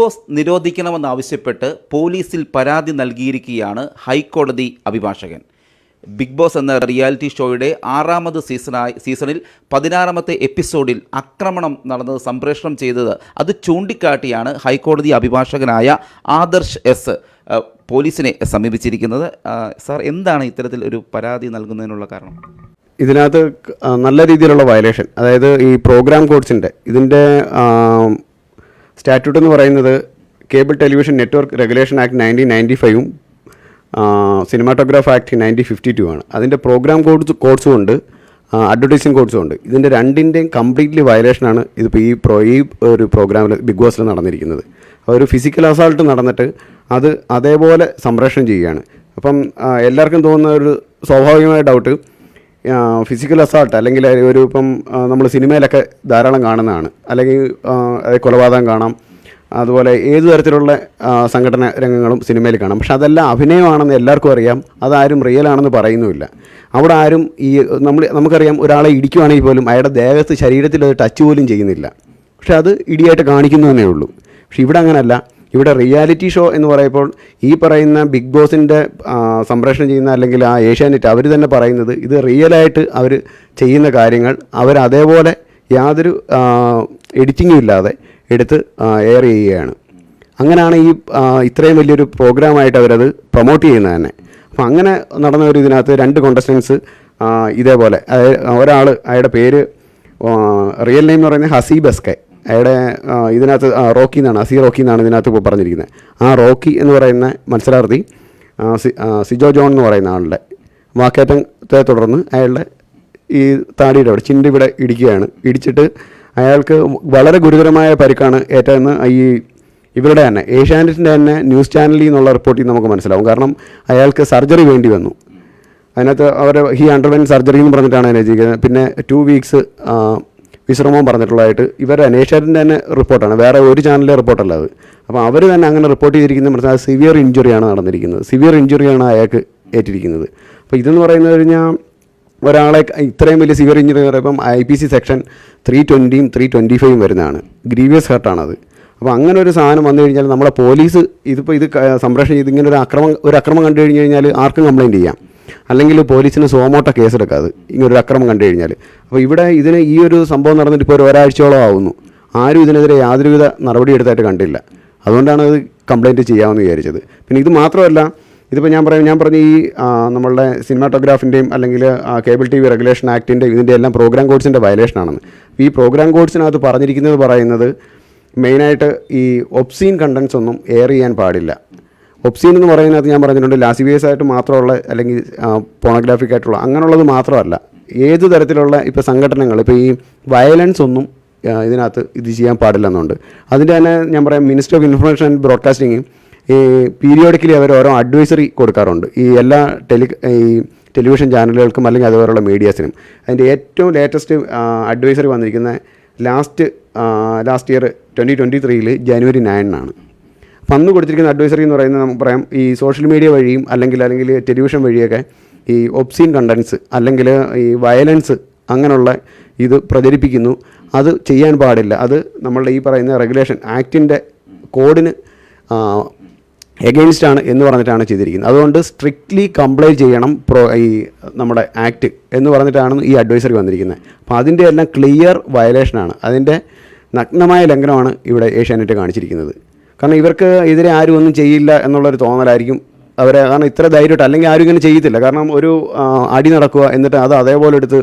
Boss നിരോധിക്കണമെന്നാവശ്യപ്പെട്ട് പോലീസിൽ പരാതി നൽകിയിരിക്കുകയാണ് ഹൈക്കോടതി അഭിഭാഷകൻ. ബിഗ് ബോസ് എന്ന റിയാലിറ്റി ഷോയുടെ ആറാമത് സീസണായി സീസണിൽ പതിനാറാമത്തെ എപ്പിസോഡിൽ ആക്രമണം നടന്നത് സംപ്രേഷണം ചെയ്തത് അത് ചൂണ്ടിക്കാട്ടിയാണ് ഹൈക്കോടതി അഭിഭാഷകനായ ആദർശ് എസ് പോലീസിനെ സമീപിച്ചിരിക്കുന്നത്. സാർ എന്താണ് ഇത്തരത്തിൽ ഒരു പരാതി നൽകുന്നതിനുള്ള കാരണം? ഇതിനകത്ത് നല്ല രീതിയിലുള്ള വയലേഷൻ അതായത് ഈ പ്രോഗ്രാം കോഡ്സിന്റെ ഇതിന്റെ സ്റ്റാറ്റ്യൂട്ട് എന്ന് പറയുന്നത് cable television network regulation act nineteen ninety ഫൈവും cinematograph act nineteen fifty two ആണ് അതിന്റെ പ്രോഗ്രാം കോഡ്സ് കോഡ്സും ഉണ്ട് അഡ്വർടൈസിങ് കോഡ്സും ഉണ്ട്. ഇതിന്റെ രണ്ടിന്റെയും കംപ്ലീറ്റ്ലി വയലേഷനാണ് ഇതിപ്പോൾ ഈ പ്രോ ഈ ഒരു പ്രോഗ്രാമിൽ ബിഗ് ബോസിൽ നടന്നിരിക്കുന്നത്. ഒരു ഫിസിക്കൽ അസാൾട്ട് നടന്നിട്ട് അത് അതേപോലെ സംപ്രേഷണം ചെയ്യുകയാണ്. അപ്പം എല്ലാവർക്കും തോന്നുന്ന ഒരു സ്വാഭാവികമായ ഡൗട്ട് ഫിസിക്കൽ അസാൾട്ട് അല്ലെങ്കിൽ ഒരു ഇപ്പം നമ്മൾ സിനിമയിലൊക്കെ ധാരാളം കാണുന്നതാണ്. അല്ലെങ്കിൽ കൊലപാതകം കാണാം. അതുപോലെ ഏത് തരത്തിലുള്ള സംഘടന രംഗങ്ങളും സിനിമയിൽ കാണാം. പക്ഷെ അതെല്ലാം അഭിനയമാണെന്ന് എല്ലാവർക്കും അറിയാം. അതാരും റിയൽ ആണെന്ന് പറയുന്നുമില്ല. അവിടെ ആരും ഈ നമ്മൾ നമുക്കറിയാം ഒരാളെ ഇടിക്കുവാണെങ്കിൽ പോലും അയാളുടെ ദേഹത്ത് ശരീരത്തിൽ അത് ടച്ച് പോലും ചെയ്യുന്നില്ല. പക്ഷെ അത് ഇടിയായിട്ട് കാണിക്കുന്നു എന്നേ ഉള്ളൂ. പക്ഷെ ഇവിടെ അങ്ങനല്ല. ഇവിടെ റിയാലിറ്റി ഷോ എന്ന് പറയുമ്പോൾ ഈ പറയുന്ന ബിഗ് ബോസിന്റെ സംപ്രേഷണം ചെയ്യുന്ന അല്ലെങ്കിൽ ആ ഏഷ്യാനെറ്റ് അവർ തന്നെ പറയുന്നത് ഇത് റിയലായിട്ട് അവർ ചെയ്യുന്ന കാര്യങ്ങൾ. അവർ അതേപോലെ യാതൊരു എഡിറ്റിങ്ങും ഇല്ലാതെ എടുത്ത് എയർ ചെയ്യുകയാണ്. അങ്ങനെയാണ് ഈ ഇത്രയും വലിയൊരു പ്രോഗ്രാമായിട്ട് അവരത് പ്രൊമോട്ട് ചെയ്യുന്നത് തന്നെ. അപ്പം അങ്ങനെ നടന്ന ഒരു ഇതിനകത്ത് രണ്ട് കോണ്ടസ്റ്റൻസ് ഇതേപോലെ. ഒരാൾ അയാളുടെ പേര് റിയൽ നെയിം എന്ന് പറയുന്നത് ഹസീബ് എസ്കെ അയാളുടെ ഇതിനകത്ത് റോക്കി എന്നാണ് സി റോക്കി എന്നാണ് ഇതിനകത്ത് പറഞ്ഞിരിക്കുന്നത്. ആ റോക്കി എന്ന് പറയുന്ന മത്സരാർത്ഥി സിജോ ജോൺ എന്ന് പറയുന്ന ആളുടെ വാക്കേറ്റത്തെ തുടർന്ന് അയാളുടെ ഈ താടിയുടെ അവിടെ ചിന്റെ ഇവിടെ ഇടിക്കുകയാണ്. ഇടിച്ചിട്ട് അയാൾക്ക് വളരെ ഗുരുതരമായ പരിക്കാണ് ഏറ്റതെന്ന് ഈ ഇവരുടെ തന്നെ ഏഷ്യാനെറ്റിന്റെ തന്നെ ന്യൂസ് ചാനലിൽ നിന്നുള്ള റിപ്പോർട്ടിൽ നമുക്ക് മനസ്സിലാവും. കാരണം അയാൾക്ക് സർജറി വേണ്ടി വന്നു. അതിനകത്ത് അവർ ഹീ അണ്ടർവെൻ സർജറി എന്ന് പറഞ്ഞിട്ടാണ് അതിനെ ചെയ്യുന്നത് പിന്നെ ടു വീക്സ് വിശ്രമം പറഞ്ഞിട്ടുള്ളതായിട്ട് ഇവരുടെ അന്വേഷണത്തിന്റെ തന്നെ റിപ്പോർട്ടാണ്. വേറെ ഒരു ചാനലിലെ റിപ്പോർട്ടല്ല അത്. അപ്പോൾ അവർ തന്നെ അങ്ങനെ റിപ്പോർട്ട് ചെയ്തിരിക്കുന്നത് പറഞ്ഞാൽ സിവിയർ ഇഞ്ചുറിയാണ് നടന്നിരിക്കുന്നത്. സിവിയർ ഇഞ്ചുറിയാണ് അയാൾക്ക് ഏറ്റിരിക്കുന്നത്. അപ്പോൾ ഇതെന്ന് പറയുന്നത് കഴിഞ്ഞാൽ ഒരാളെ ഇത്രയും വലിയ സിവിയർ ഇഞ്ചുറി പറയുമ്പം I P C section three ട്വന്റിയും three twenty ഫൈവും വരുന്നതാണ്. ഗ്രീവിയസ് ഹർട്ടാണത് അപ്പോൾ അങ്ങനെ ഒരു സാധനം വന്നു കഴിഞ്ഞാൽ നമ്മളെ പോലീസ് ഇതിപ്പോൾ ഇത് സംരക്ഷണം ചെയ്ത് ഇങ്ങനെ ഒരു അക്രമം ഒരു അക്രമം കണ്ടു കഴിഞ്ഞ് കഴിഞ്ഞാൽ ആർക്കും കംപ്ലയിന്റ് ചെയ്യാം. അല്ലെങ്കിൽ പോലീസിന് സോമോട്ട കേസെടുക്കാം അത് ഇങ്ങനെ ഒരു അക്രമം കണ്ടു കഴിഞ്ഞാൽ അപ്പോൾ ഇവിടെ ഇതിന് ഈ ഒരു സംഭവം നടന്നിട്ട് ഇപ്പോൾ ഒരു ഒരാഴ്ചയോളം ആവുന്നു. ആരും ഇതിനെതിരെ യാതൊരുവിധ നടപടി എടുത്തായിട്ട് കണ്ടില്ല. അതുകൊണ്ടാണ് അത് കംപ്ലയിന്റ് ചെയ്യാമെന്ന് വിചാരിച്ചത്. പിന്നെ ഇത് മാത്രമല്ല ഇതിപ്പോൾ ഞാൻ പറയും ഞാൻ പറഞ്ഞ ഈ നമ്മളുടെ സിനിമാറ്റോഗ്രാഫിന്റെയും അല്ലെങ്കിൽ കേബിൾ ടി വി റെഗുലേഷൻ ആക്ടിന്റെ ഇതിന്റെ എല്ലാം പ്രോഗ്രാം കോഡ്സിന്റെ വയലേഷനാണെന്ന് ഈ പ്രോഗ്രാം കോഡ്സിനകത്ത് പറഞ്ഞിരിക്കുന്നത് പറയുന്നത് മെയിനായിട്ട് ഈ ഒബ്സീൻ കണ്ടൻസ് ഒന്നും എയർ ചെയ്യാൻ പാടില്ല. ഒബ്സീൻ എന്ന് പറയുന്നത് ഞാൻ പറഞ്ഞിട്ടുണ്ട് ലാസിവിയസ് ആയിട്ട് മാത്രമുള്ള അല്ലെങ്കിൽ പോണോഗ്രാഫിക് ആയിട്ടുള്ള അങ്ങനെയുള്ളത് മാത്രമല്ല. ഏത് തരത്തിലുള്ള ഇപ്പോൾ സംഘടനകൾ ഇപ്പോൾ ഈ വയലൻസ് ഒന്നും ഇതിനകത്ത് ഇത് ചെയ്യാൻ പാടില്ലെന്നുണ്ട്. അതിന്റെ തന്നെ ഞാൻ പറയാം minister of information and broadcasting ഈ പീരിയോഡിക്കലി അവർ ഓരോ അഡ്വൈസറി കൊടുക്കാറുണ്ട്. ഈ എല്ലാ ടെലി ഈ ടെലിവിഷൻ ചാനലുകൾക്കും അല്ലെങ്കിൽ അതുപോലുള്ള മീഡിയാസിനും. അതിന്റെ ഏറ്റവും ലേറ്റസ്റ്റ് അഡ്വൈസറി വന്നിരിക്കുന്ന last last year twenty twenty ത്രീയിൽ ജനുവരി നയനിനാണ്. അന്ന് കൊടുത്തിരിക്കുന്ന അഡ്വൈസറി എന്ന് പറയുന്നത് നമുക്ക് പറയാം ഈ സോഷ്യൽ മീഡിയ വഴിയും അല്ലെങ്കിൽ അല്ലെങ്കിൽ ടെലിവിഷൻ വഴിയൊക്കെ ഈ ഒബ്സീൻ കണ്ടൻസ് അല്ലെങ്കിൽ ഈ വയലൻസ് അങ്ങനെയുള്ള ഇത് പ്രചരിപ്പിക്കുന്നു. അത് ചെയ്യാൻ പാടില്ല. അത് നമ്മളുടെ ഈ പറയുന്ന റെഗുലേഷൻ ആക്ടിന്റെ കോഡിന് എഗെയിൻസ്റ്റ് ആണ് എന്ന് പറഞ്ഞിട്ടാണ് ചെയ്തിരിക്കുന്നത്. അതുകൊണ്ട് സ്ട്രിക്ട്ലി കംപ്ലൈ ചെയ്യണം പ്രോ ഈ നമ്മുടെ ആക്ട് എന്ന് പറഞ്ഞിട്ടാണ് ഈ അഡ്വൈസറി വന്നിരിക്കുന്നത്. അപ്പോൾ അതിന്റെ എല്ലാം ക്ലിയർ വയലേഷനാണ് അതിന്റെ നഗ്നമായ ലംഘനമാണ് ഇവിടെ ഏഷ്യാനെറ്റ് കാണിച്ചിരിക്കുന്നത്. കാരണം ഇവർക്ക് എതിരെ ആരും ഒന്നും ചെയ്യില്ല എന്നുള്ളൊരു തോന്നലായിരിക്കും അവരെ. കാരണം ഇത്ര ധൈര്യമായിട്ട് അല്ലെങ്കിൽ ആരും ഇങ്ങനെ ചെയ്യത്തില്ല. കാരണം ഒരു അടി നടക്കുക എന്നിട്ട് അത് അതേപോലെ എടുത്ത്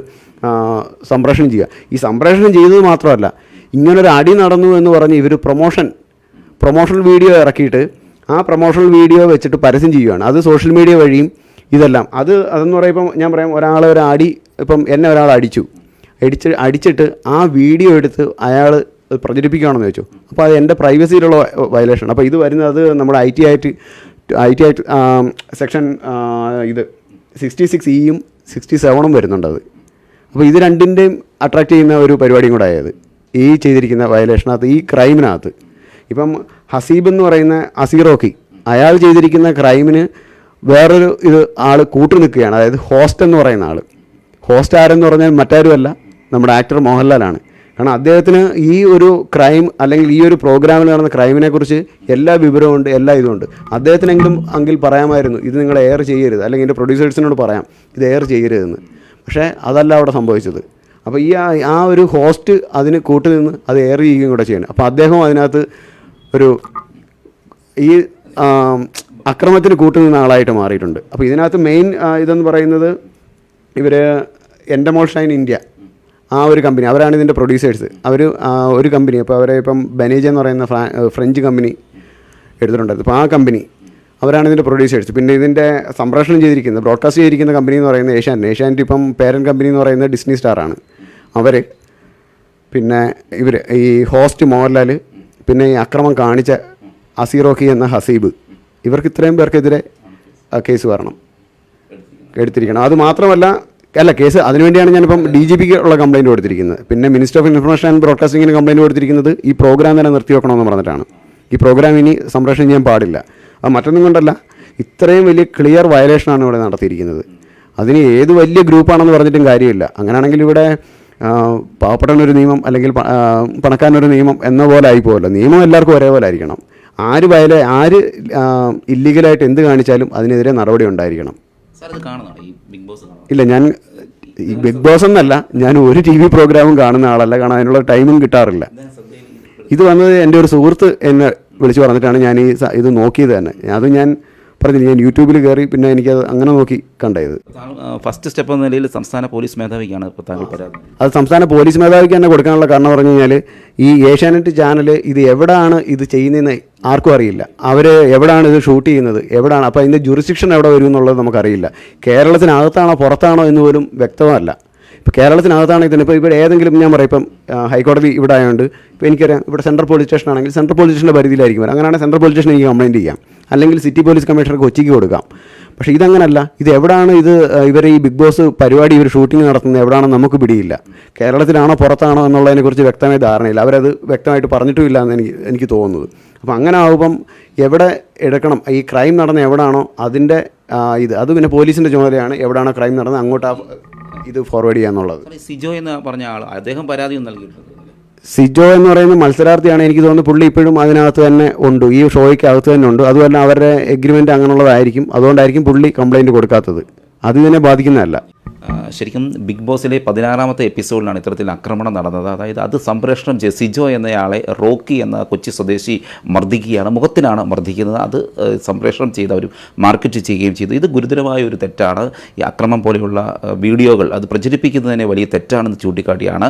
സംപ്രേഷണം ചെയ്യുക. ഈ സംപ്രേഷണം ചെയ്തത് മാത്രമല്ല ഇങ്ങനൊരു അടി നടന്നു എന്ന് പറഞ്ഞ് ഇവർ പ്രൊമോഷൻ പ്രൊമോഷണൽ വീഡിയോ ഇറക്കിയിട്ട് ആ പ്രൊമോഷണൽ വീഡിയോ വെച്ചിട്ട് പരസ്യം ചെയ്യുകയാണ് അത് സോഷ്യൽ മീഡിയ വഴിയും ഇതെല്ലാം. അത് അതെന്ന് പറയുമ്പം ഞാൻ പറയാം ഒരാൾ ഒരു അടി ഇപ്പം എന്നെ ഒരാൾ അടിച്ചു. അടിച്ച് അടിച്ചിട്ട് ആ വീഡിയോ എടുത്ത് അയാൾ പ്രചരിപ്പിക്കുകയാണെന്ന് വെച്ചു അപ്പോൾ അത് എന്റെ പ്രൈവസിയിലുള്ള വയലേഷൻ അപ്പോൾ ഇത് വരുന്നത് അത് നമ്മുടെ ഐ ടി ആയിട്ട് ഐ ടി ആയിട്ട് സെക്ഷൻ ഇത് സിക്സ്റ്റി സിക്സ് ഇയും സിക്സ്റ്റി സെവനും വരുന്നുണ്ട് അത്. അപ്പോൾ ഇത് രണ്ടിന്റെയും അട്രാക്റ്റ് ചെയ്യുന്ന ഒരു പരിപാടിയും കൂടെ ആയത്. ഈ ചെയ്തിരിക്കുന്ന വയലേഷനകത്ത് ഈ ക്രൈമിനകത്ത് ഇപ്പം ഹസീബ് എന്ന് പറയുന്ന അസീറോക്കി അയാൾ ചെയ്തിരിക്കുന്ന ക്രൈമിന് വേറൊരു ഇത് ആൾ കൂട്ടു നിൽക്കുകയാണ്. അതായത് ഹോസ്റ്റ് എന്ന് പറയുന്ന ആൾ ഹോസ്റ്റ് ആരെന്ന് പറഞ്ഞാൽ മറ്റാരുമല്ല നമ്മുടെ ആക്ടർ മോഹൻലാലാണ്. കാരണം അദ്ദേഹത്തിന് ഈ ഒരു ക്രൈം അല്ലെങ്കിൽ ഈ ഒരു പ്രോഗ്രാമിൽ നടന്ന ക്രൈമിനെ കുറിച്ച് എല്ലാ വിവരവും ഉണ്ട് എല്ലാ ഇതുമുണ്ട് അദ്ദേഹത്തിനെങ്കിലും അങ്കിൽ പറയാമായിരുന്നു ഇത് നിങ്ങൾ എയർ ചെയ്യരുത്. അല്ലെങ്കിൽ എന്റെ പ്രൊഡ്യൂസേഴ്സിനോട് പറയാം ഇത് എയർ ചെയ്യരുതെന്ന്. പക്ഷേ അതല്ല അവിടെ സംഭവിച്ചത്. അപ്പോൾ ഈ ആ- ഒരു ഹോസ്റ്റ് അതിന് കൂട്ടുനിന്ന് അത് എയർ ചെയ്യുകയും കൂടെ ചെയ്യണം. അപ്പോൾ അദ്ദേഹം അതിനകത്ത് ഒരു ഈ അക്രമത്തിന് കൂട്ടുനിന്ന ആളായിട്ട് മാറിയിട്ടുണ്ട്. അപ്പോൾ ഇതിനകത്ത് മെയിൻ ഇതെന്ന് പറയുന്നത് ഇവർ എന്റെ മോൾ ഷൈൻ ഇന്ത്യ. ആ ഒരു കമ്പനി അവരാണ് ഇതിന്റെ പ്രൊഡ്യൂസേഴ്സ്. അവർ ഒരു കമ്പനി അപ്പോൾ അവരെ ഇപ്പം ബനേജ എന്ന് പറയുന്ന ഫ്രഞ്ച് കമ്പനി എടുത്തിട്ടുണ്ടായിരുന്നു. അപ്പോൾ ആ കമ്പനി അവരാണ് ഇതിന്റെ പ്രൊഡ്യൂസേഴ്സ്. പിന്നെ ഇതിന്റെ സംപ്രേഷണം ചെയ്തിരിക്കുന്നത് ബ്രോഡ്കാസ്റ്റ് ചെയ്തിരിക്കുന്ന കമ്പനി എന്ന് പറയുന്നത് ഏഷ്യാനെറ്റ്. ഏഷ്യാനെറ്റ് ഇപ്പം പേരന്റ് കമ്പനി എന്ന് പറയുന്നത് ഡിസ്നി സ്റ്റാറാണ് അവർ പിന്നെ ഇവർ ഈ ഹോസ്റ്റ് മോഹൻലാൽ പിന്നെ ഈ അക്രമം കാണിച്ച അസീറോക്കി എന്ന ഹസീബ് ഇവർക്ക് ഇത്രയും പേർക്കെതിരെ കേസ് വരണം. എടുത്തിരിക്കണം. അത് മാത്രമല്ല അല്ല കേസ് അതിനുവേണ്ടിയാണ് ഞാനിപ്പം ഡി ജി പിക്ക് ഉള്ള കംപ്ലയിന്റ് കൊടുത്തിരിക്കുന്നത്. പിന്നെ മിനിസ്റ്റർ ഓഫ് ഇൻഫർമേഷൻ ആൻഡ് ബ്രോഡ്കാസ്റ്റിങ്ങിന് കംപ്ലയിന്റ് കൊടുത്തിരിക്കുന്നത് ഈ പ്രോഗ്രാം തന്നെ നിർത്തി വെക്കണമെന്ന് പറഞ്ഞിട്ടാണ്. ഈ പ്രോഗ്രാം ഇനി സംപ്രേഷണം ചെയ്യാൻ പാടില്ല. അത് മറ്റൊന്നും കൊണ്ടല്ല ഇത്രയും വലിയ ക്ലിയർ വയലേഷനാണ് ഇവിടെ നടത്തിയിരിക്കുന്നത്. അതിന് ഏത് വലിയ ഗ്രൂപ്പാണെന്ന് പറഞ്ഞിട്ടും കാര്യമില്ല. അങ്ങനെയാണെങ്കിൽ ഇവിടെ പാവപ്പെട്ടവനൊരു നിയമം അല്ലെങ്കിൽ പണക്കാരനൊരു നിയമം എന്ന പോലെ ആയിപ്പോലോ നിയമം എല്ലാവർക്കും ഒരേപോലെ ആയിരിക്കണം. ആര് വയല ആര് ഇല്ലീഗലായിട്ട് എന്ത് കാണിച്ചാലും അതിനെതിരെ നടപടി ഉണ്ടായിരിക്കണം. ഇല്ല ഞാൻ ഈ ബിഗ് ബോസ് എന്നല്ല ഞാൻ ഒരു ടി വി പ്രോഗ്രാമും കാണുന്ന ആളല്ല കാരണം അതിനുള്ള ടൈമും കിട്ടാറില്ല. ഇത് വന്നത് എന്റെ ഒരു സുഹൃത്ത് എന്നെ വിളിച്ചു പറഞ്ഞിട്ടാണ് ഞാൻ ഈ ഇത് നോക്കിയത് തന്നെ. അത് ഞാൻ പറഞ്ഞില്ല ഞാൻ യൂട്യൂബിൽ കയറി പിന്നെ എനിക്കത് അങ്ങനെ നോക്കി കണ്ടത് ഫസ്റ്റ് സ്റ്റെപ്പ് എന്ന നിലയിൽ സംസ്ഥാന പോലീസ് മേധാവിക്കാണ് അത് സംസ്ഥാന പോലീസ് മേധാവിക്ക് തന്നെ കൊടുക്കാനുള്ള കാരണം പറഞ്ഞു കഴിഞ്ഞാൽ ഈ ഏഷ്യാനെറ്റ് ചാനൽ ഇത് എവിടെയാണ് ഇത് ചെയ്യുന്നതെന്ന് ആർക്കും അറിയില്ല. അവർ എവിടെയാണ് ഇത് ഷൂട്ട് ചെയ്യുന്നത്? എവിടെയാണ് അപ്പോൾ അതിന്റെ ജുറിസിക്ഷൻ എവിടെ വരും എന്നുള്ളത് നമുക്കറിയില്ല. കേരളത്തിനകത്താണോ പുറത്താണോ എന്ന് പോലും വ്യക്തമല്ല. ഇപ്പോൾ കേരളത്തിനകത്താണെങ്കിൽ തന്നെ ഇപ്പോൾ ഇവിടെ ഏതെങ്കിലും ഞാൻ പറയും ഇപ്പം ഹൈക്കോടതി ഇവിടെ ആയതുകൊണ്ട് ഇപ്പോൾ എനിക്കറിയാം ഇവിടെ സെൻട്രൽ പോലീസ് സ്റ്റേഷൻ ആണെങ്കിൽ സെൻട്രൽ പോലീസ് സ്റ്റേഷന്റെ പരിധിയിലായിരിക്കും വരും. സെൻട്രൽ പോലീസ് സ്റ്റേഷൻ എനിക്ക് കംപ്ലയിന്റ് ചെയ്യാം. അല്ലെങ്കിൽ സിറ്റി പോലീസ് കമ്മീഷണർ കൊച്ചിക്ക് കൊടുക്കാം. പക്ഷേ ഇതങ്ങനല്ല. ഇത് എവിടെയാണ് ഇത് ഇവർ ഈ ബിഗ് ബോസ് പരിപാടി ഇവർ ഷൂട്ടിംഗ് നടത്തുന്നത് എവിടെയാണെന്ന് നമുക്ക് പിടിയില്ല. കേരളത്തിലാണോ പുറത്താണോ എന്നുള്ളതിനെക്കുറിച്ച് വ്യക്തമായ ധാരണയില്ല. അവരത് വ്യക്തമായിട്ട് പറഞ്ഞിട്ടുമില്ല എന്ന് എനിക്ക് എനിക്ക് തോന്നുന്നത്. അപ്പോൾ അങ്ങനെ ആവുമ്പം എവിടെ എടുക്കണം? ഈ ക്രൈം നടന്ന എവിടാണോ അതിന്റെ ഇത്. അത് പിന്നെ പോലീസിന്റെ ചുമതലയാണ് എവിടെയാണോ ക്രൈം നടന്നത് അങ്ങോട്ട് ആ ഇത് ഫോർവേഡ് ചെയ്യാന്നുള്ളത് സിജോ എന്ന് പറഞ്ഞ ആൾ അദ്ദേഹം പരാതിയും നൽകിയിട്ടുണ്ട് സിജോ എന്ന് പറയുന്ന മത്സരാർത്ഥിയാണ് എനിക്ക് തോന്നുന്നു പുള്ളി ഇപ്പോഴും അതിനകത്ത് തന്നെ ഉണ്ട്. ഈ ഷോയ്ക്ക് അകത്ത് തന്നെ ഉണ്ട്. അതുമല്ല അവരുടെ എഗ്രിമെന്റ് അങ്ങനെയുള്ളതായിരിക്കും. അതുകൊണ്ടായിരിക്കും പുള്ളി കംപ്ലൈന്റ് കൊടുക്കാത്തത്. അത് ഇതിനെ ബാധിക്കുന്നതല്ല. ശരിക്കും ബിഗ് ബോസിലെ പതിനാറാമത്തെ എപ്പിസോഡിലാണ് ഇത്തരത്തിൽ ആക്രമണം നടന്നത്. അതായത് അത് സംപ്രേഷണം ചെയ്ത് സിജോ എന്നയാളെ റോക്കി എന്ന കൊച്ചി സ്വദേശി മർദ്ദിക്കുകയാണ് മുഖത്തിനാണ് മർദ്ദിക്കുന്നത്. അത് സംപ്രേഷണം ചെയ്ത് അവർ മാർക്കറ്റ് ചെയ്യുകയും ചെയ്തു. ഇത് ഗുരുതരമായ ഒരു തെറ്റാണ്. ഈ അക്രമം പോലെയുള്ള വീഡിയോകൾ അത് പ്രചരിപ്പിക്കുന്നതിനെ വലിയ തെറ്റാണെന്ന് ചൂണ്ടിക്കാട്ടിയാണ്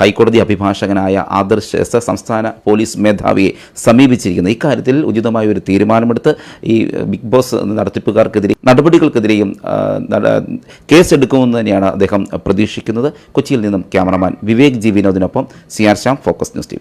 ഹൈക്കോടതി അഭിഭാഷകനായ ആദർശ് എസ് സംസ്ഥാന പോലീസ് മേധാവിയെ സമീപിച്ചിരിക്കുന്നത്. ഇക്കാര്യത്തിൽ ഉചിതമായ ഒരു തീരുമാനമെടുത്ത് ഈ ബിഗ് ബോസ് നടത്തിപ്പുകാർക്കെതിരെ നടപടികൾക്കെതിരെയും കേസെടുക്കുമെന്ന് തന്നെയാണ് അദ്ദേഹം പ്രതീക്ഷിക്കുന്നത്. കൊച്ചിയിൽ നിന്നും cameraman Vivek G വിനോദിനൊപ്പം C R Shyam Focus News T